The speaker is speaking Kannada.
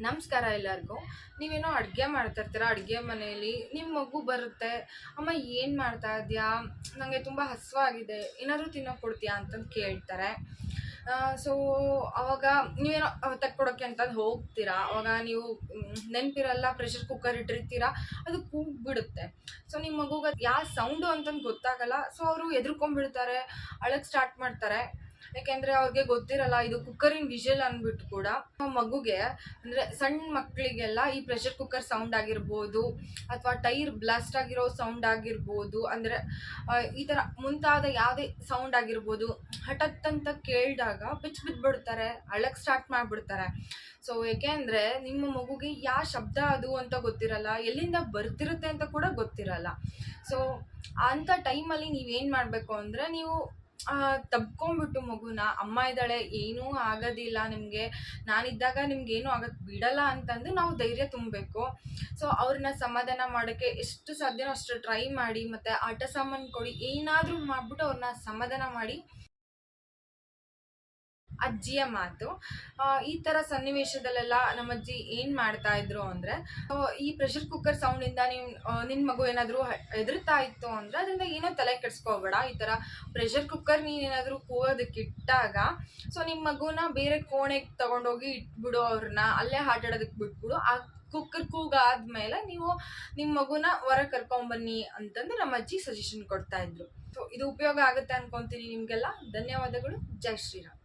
ನಮಸ್ಕಾರ ಎಲ್ಲರಿಗೂ. ನೀವೇನೋ ಅಡುಗೆ ಮಾಡ್ತಾ ಇರ್ತೀರ, ಅಡುಗೆ ಮನೆಯಲ್ಲಿ ನಿಮ್ಮ ಮಗು ಬರುತ್ತೆ, ಅಮ್ಮ ಏನು ಮಾಡ್ತಾ ಇದೆಯಾ ನನಗೆ ತುಂಬ ಹಸಿವಾಗಿದೆ, ಏನಾದರೂ ತಿನ್ನೋಕೆ ಕೊಡ್ತೀಯಾ ಅಂತಂದು ಕೇಳ್ತಾರೆ. ಸೊ, ಅವಾಗ ನೀವೇನೋ ತಕ್ಕೊಡೋಕ್ಕೆ ಅಂತಂದು ಹೋಗ್ತೀರಾ, ಅವಾಗ ನೀವು ನೆನಪಿರಲ್ಲ ಪ್ರೆಷರ್ ಕುಕ್ಕರ್ ಇಟ್ಟಿರ್ತೀರಾ, ಅದು ಕೂಗ್ಬಿಡುತ್ತೆ. ಸೊ ನಿಮ್ಮ ಮಗುಗೆ ಯಾವ ಸೌಂಡು ಅಂತಂದು ಗೊತ್ತಾಗಲ್ಲ, ಸೊ, ಅವರು ಎದುರ್ಕೊಂಡ್ಬಿಡ್ತಾರೆ ಅಳಕ್ಕೆ ಸ್ಟಾರ್ಟ್ ಮಾಡ್ತಾರೆ. ಯಾಕೆಂದರೆ ಅವ್ರಿಗೆ ಗೊತ್ತಿರಲ್ಲ, ಇದು ಕುಕ್ಕರಿನ ವಿಷಲ್ ಅಂದ್ಬಿಟ್ಟು ಕೂಡ ಮಗುಗೆ, ಅಂದರೆ ಸಣ್ಣ ಮಕ್ಕಳಿಗೆಲ್ಲ ಈ ಪ್ರೆಷರ್ ಕುಕ್ಕರ್ ಸೌಂಡ್ ಆಗಿರ್ಬೋದು, ಅಥವಾ ಟೈರ್ ಬ್ಲಾಸ್ಟ್ ಆಗಿರೋ ಸೌಂಡ್ ಆಗಿರ್ಬೋದು, ಅಂದರೆ ಈ ಥರ ಮುಂತಾದ ಯಾವುದೇ ಸೌಂಡ್ ಆಗಿರ್ಬೋದು, ಹಠತ್ ಅಂತ ಕೇಳಿದಾಗ ಬಿಚ್ಚು ಬಿದ್ದುಬಿಡ್ತಾರೆ ಅಳಕ್ಕೆ ಸ್ಟಾರ್ಟ್ ಮಾಡಿಬಿಡ್ತಾರೆ. ಸೊ ಏಕೆಂದರೆ ನಿಮ್ಮ ಮಗುಗೆ ಯಾವ ಶಬ್ದ ಅದು ಅಂತ ಗೊತ್ತಿರಲ್ಲ, ಎಲ್ಲಿಂದ ಬರ್ತಿರುತ್ತೆ ಅಂತ ಕೂಡ ಗೊತ್ತಿರಲ್ಲ. ಸೊ ಅಂಥ ಟೈಮಲ್ಲಿ ನೀವೇನು ಮಾಡಬೇಕು ಅಂದರೆ ನೀವು ತಬ್ಕೊಂಬಿಟ್ಟು ಮಗುನ, ಅಮ್ಮ ಇದ್ದಾಳೆ, ಏನೂ ಆಗೋದಿಲ್ಲ ನಿಮಗೆ. ನಾನಿದ್ದಾಗ ನಿಮ್ಗೆ ಏನೂ ಆಗಕ್ಕೆ ಬಿಡಲ್ಲ ಅಂತಂದು ನಾವು ಧೈರ್ಯ ತುಂಬಬೇಕು. ಸೊ ಅವ್ರನ್ನ ಸಮಾಧಾನ ಮಾಡೋಕ್ಕೆ ಎಷ್ಟು ಸಾಧ್ಯನೋ ಅಷ್ಟು ಟ್ರೈ ಮಾಡಿ, ಮತ್ತು ಆಟ ಸಾಮಾನು ಕೊಡಿ, ಏನಾದರೂ ಮಾಡಿಬಿಟ್ಟು ಅವ್ರನ್ನ ಸಮಾಧಾನ ಮಾಡಿ. ಅಜ್ಜಿಯ ಮಾತು. ಈ ಥರ ಸನ್ನಿವೇಶದಲ್ಲೆಲ್ಲ ನಮ್ಮ ಅಜ್ಜಿ ಏನು ಮಾಡ್ತಾ ಇದ್ರು ಅಂದರೆ ಈ ಪ್ರೆಷರ್ ಕುಕ್ಕರ್ ಸೌಂಡಿಂದ ನೀವು ನಿನ್ನ ಮಗು ಏನಾದರೂ ಹೆದರ್ತಾ ಇತ್ತು ಅಂದರೆ ಅದರಿಂದ ಏನೋ ತಲೆ ಕೆಡಿಸ್ಕೋಬೇಡ. ಈ ಥರ ಪ್ರೆಷರ್ ಕುಕ್ಕರ್ ನೀನೇನಾದರೂ ಕೂಗೋದಕ್ಕೆ ಇಟ್ಟಾಗ ಸೊ ನಿಮ್ಮ ಮಗುನ ಬೇರೆ ಕೋಣೆಗೆ ತಗೊಂಡೋಗಿ ಇಟ್ಬಿಡು ಅವ್ರನ್ನ ಅಲ್ಲೇ ಆಟಾಡೋದಕ್ಕೆ ಬಿಟ್ಬಿಡು. ಆ ಕುಕ್ಕರ್ ಕೂಗಾದ್ಮೇಲೆ ನೀವು ನಿಮ್ಮ ಮಗುನ ಹೊರಗೆ ಕರ್ಕೊಂಬನ್ನಿ ಅಂತಂದು ನಮ್ಮ ಅಜ್ಜಿ ಸಜೆಷನ್ ಕೊಡ್ತಾ ಇದ್ರು. ಸೊ ಇದು ಉಪಯೋಗ ಆಗುತ್ತೆ ಅನ್ಕೊಂತೀನಿ ನಿಮಗೆಲ್ಲ. ಧನ್ಯವಾದಗಳು. ಜೈ ಶ್ರೀರಾಮ್.